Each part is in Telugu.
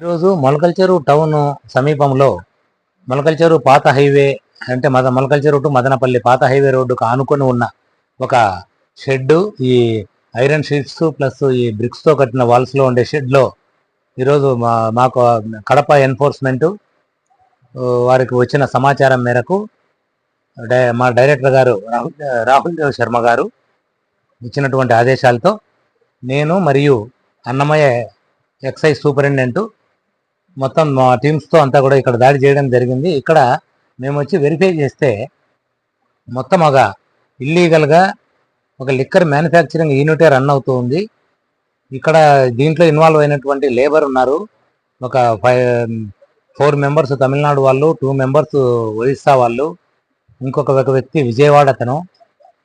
ఈరోజు మొలకల్చెరు టౌన్ సమీపంలో మొలకల్చెరు పాత హైవే అంటే మద మొలకల్చేరు టు మదనపల్లి పాత హైవే రోడ్డుకు ఆనుకొని ఉన్న ఒక షెడ్ ఈ ఐరన్ షీట్స్ ప్లస్ ఈ బ్రిక్స్తో కట్టిన వాల్స్లో ఉండే షెడ్లో ఈరోజు మా మాకు కడప ఎన్ఫోర్స్మెంట్ వారికి వచ్చిన సమాచారం మేరకు డై- మా డైరెక్టర్ గారు రాహుల్ రాహుల్ దేవ్ శర్మ గారు ఇచ్చినటువంటి ఆదేశాలతో నేను మరియు అన్నమయ్య ఎక్సైజ్ సూపరింటెండెంట్ మొత్తం మా టీమ్స్తో అంతా కూడా ఇక్కడ దాడి చేయడం జరిగింది. ఇక్కడ మేము వచ్చి వెరిఫై చేస్తే మొత్తం ఒక ఇల్లీగల్గా ఒక లిక్కర్ మ్యానుఫ్యాక్చరింగ్ యూనిటే రన్ అవుతూ ఉంది. ఇక్కడ దీంట్లో ఇన్వాల్వ్ అయినటువంటి లేబర్ ఉన్నారు. ఒక ఫైవ్ ఫోర్ మెంబర్స్ తమిళనాడు వాళ్ళు టూ మెంబర్స్ ఒరిస్సా వాళ్ళు ఇంకొక ఒక వ్యక్తి విజయవాడ అతను.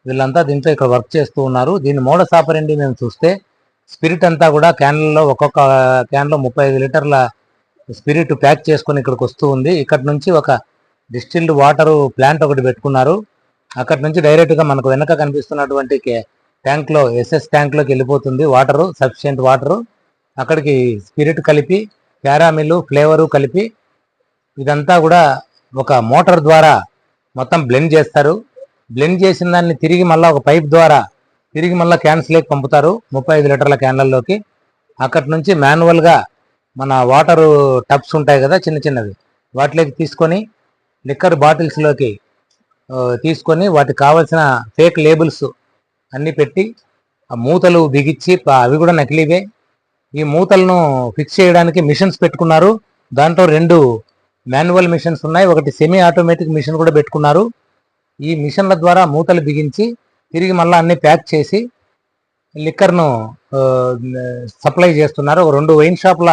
వీళ్ళంతా దీంట్లో ఇక్కడ వర్క్ చేస్తూ ఉన్నారు. దీని మోడస్ ఆపరండి మేము చూస్తే స్పిరిట్ అంతా కూడా క్యాన్లలో ఒక్కొక్క క్యాన్లో ముప్పై ఐదు లీటర్ల స్పిరిట్ ప్యాక్ చేసుకొని ఇక్కడికి వస్తూ ఉంది. ఇక్కడ నుంచి ఒక డిస్టిల్డ్ వాటర్ ప్లాంట్ ఒకటి పెట్టుకున్నారు. అక్కడ నుంచి డైరెక్ట్గా మనకు వెనక కనిపిస్తున్నటువంటి ట్యాంక్లో ఎస్ఎస్ ట్యాంక్లోకి వెళ్ళిపోతుంది వాటరు సఫిషియంట్ వాటరు. అక్కడికి స్పిరిట్ కలిపి క్యారామిల్ ఫ్లేవరు కలిపి ఇదంతా కూడా ఒక మోటార్ ద్వారా మొత్తం బ్లెండ్ చేస్తారు. బ్లెండ్ చేసిన దాన్ని తిరిగి మళ్ళీ ఒక పైప్ ద్వారా తిరిగి మళ్ళీ క్యాన్స్లోకి పంపుతారు ముప్పై ఐదు లీటర్ల క్యాన్లలోకి. అక్కడి నుంచి మాన్యువల్గా మన వాటర్ టబ్స్ ఉంటాయి కదా చిన్న చిన్నవి. వాటిలోకి తీసుకొని లిక్కర్ బాటిల్స్లోకి తీసుకొని వాటికి కావాల్సిన ఫేక్ లేబుల్స్ అన్ని పెట్టి ఆ మూతలు బిగించి అవి కూడా నకిలీవే. ఈ మూతలను ఫిక్స్ చేయడానికి మిషన్స్ పెట్టుకున్నారు. దాంట్లో రెండు మాన్యువల్ మిషన్స్ ఉన్నాయి. ఒకటి సెమీ ఆటోమేటిక్ మిషన్ కూడా పెట్టుకున్నారు. ఈ మిషన్ల ద్వారా మూతలు బిగించి తిరిగి మళ్ళీ అన్ని ప్యాక్ చేసి లిక్కర్ను సప్లై చేస్తున్నారు. ఒక రెండు వైన్ షాపుల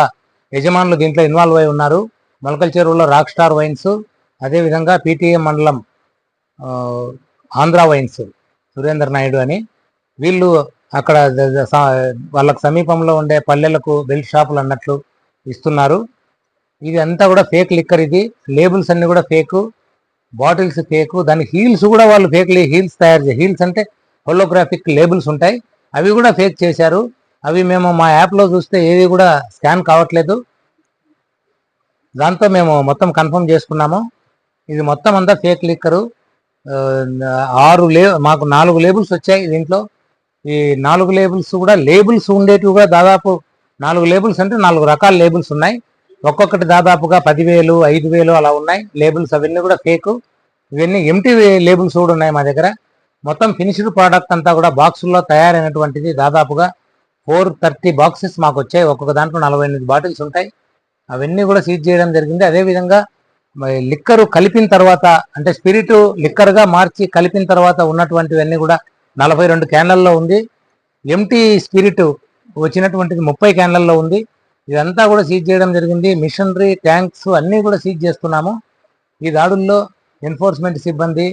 యజమానులు దీంట్లో ఇన్వాల్వ్ అయి ఉన్నారు. మొలకల చెరువులో రాక్ స్టార్ వైన్స్ అదేవిధంగా పీటీఏ మండలం ఆంధ్ర వైన్స్ సురేందర్ నాయుడు అని. వీళ్ళు అక్కడ వాళ్ళకు సమీపంలో ఉండే పల్లెలకు బెల్ట్ షాపులు అన్నట్లు ఇస్తున్నారు. ఇది అంతా కూడా ఫేక్ లిక్కర్ ఇది. లేబుల్స్ అన్ని కూడా ఫేకు. Bottles fake. దాని హీల్స్ కూడా వాళ్ళు ఫేక్ హీల్స్ తయారు చేసి హీల్స్ అంటే హోలోగ్రాఫిక్ లేబుల్స్ ఉంటాయి. అవి కూడా ఫేక్ చేశారు. అవి మేము మా యాప్లో చూస్తే ఏవి కూడా స్కాన్ కావట్లేదు. దాంతో మేము మొత్తం కన్ఫర్మ్ చేసుకున్నాము. ఇది మొత్తం అంతా ఫేక్ లిక్కరు ఆరు లే మాకు నాలుగు లేబుల్స్ వచ్చాయి దీంట్లో. ఈ నాలుగు లేబుల్స్ కూడా లేబుల్స్ ఉండేటివి కూడా దాదాపు నాలుగు లేబుల్స్ అంటే నాలుగు రకాల లేబుల్స్ ఉన్నాయి. ఒక్కొక్కటి దాదాపుగా పదివేలు ఐదు వేలు అలా ఉన్నాయి. లేబుల్స్ అవన్నీ కూడా ఫేక్ ఇవన్నీ ఎంటీ లేబుల్స్ కూడా ఉన్నాయి మా దగ్గర. మొత్తం ఫినిష్డ్ ప్రోడక్ట్ అంతా కూడా బాక్సుల్లో తయారైనటువంటిది దాదాపుగా ఫోర్ థర్టీ బాక్సెస్ మాకు వచ్చాయి. ఒక్కొక్క దాంట్లో నలభై ఎనిమిది బాటిల్స్ ఉంటాయి. అవన్నీ కూడా సీజ్ చేయడం జరిగింది. అదేవిధంగా లిక్కరు కలిపిన తర్వాత అంటే స్పిరిట్ లిక్కర్గా మార్చి కలిపిన తర్వాత ఉన్నటువంటివన్నీ కూడా నలభై రెండు క్యాన్లల్లో ఉంది. ఎంటీ స్పిరిట్ వచ్చినటువంటిది ముప్పై క్యాన్లల్లో ఉంది. ఇదంతా కూడా సీజ్ చేయడం జరిగింది. మిషనరీ ట్యాంక్స్ అన్నీ కూడా సీజ్ చేస్తున్నాము. ఈ దాడుల్లో ఎన్ఫోర్స్మెంట్ సిబ్బంది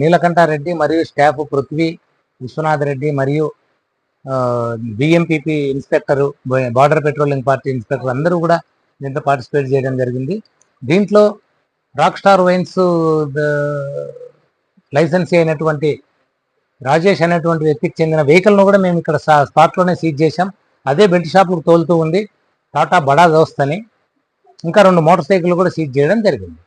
నీలకంఠారెడ్డి మరియు స్టాఫ్ పృథ్వీ విశ్వనాథ్ రెడ్డి మరియు B M P P inspector border patrolling party inspector అందరూ కూడా దీంతో పార్టిసిపేట్ చేయడం జరిగింది. దీంట్లో రాక్ స్టార్ వైన్స్ లైసెన్స్ అయినటువంటి రాజేష్ అనేటువంటి వ్యక్తికి చెందిన వెహికల్ను కూడా మేము ఇక్కడ స్పాట్లోనే సీజ్ చేశాం. అదే బెల్ట్ షాప్లకు తోలుతూ ఉంది. టాటా బడా దోస్త్ అని ఇంకా రెండు మోటార్ సైకిల్ కూడా సీజ్ చేయడం జరిగింది.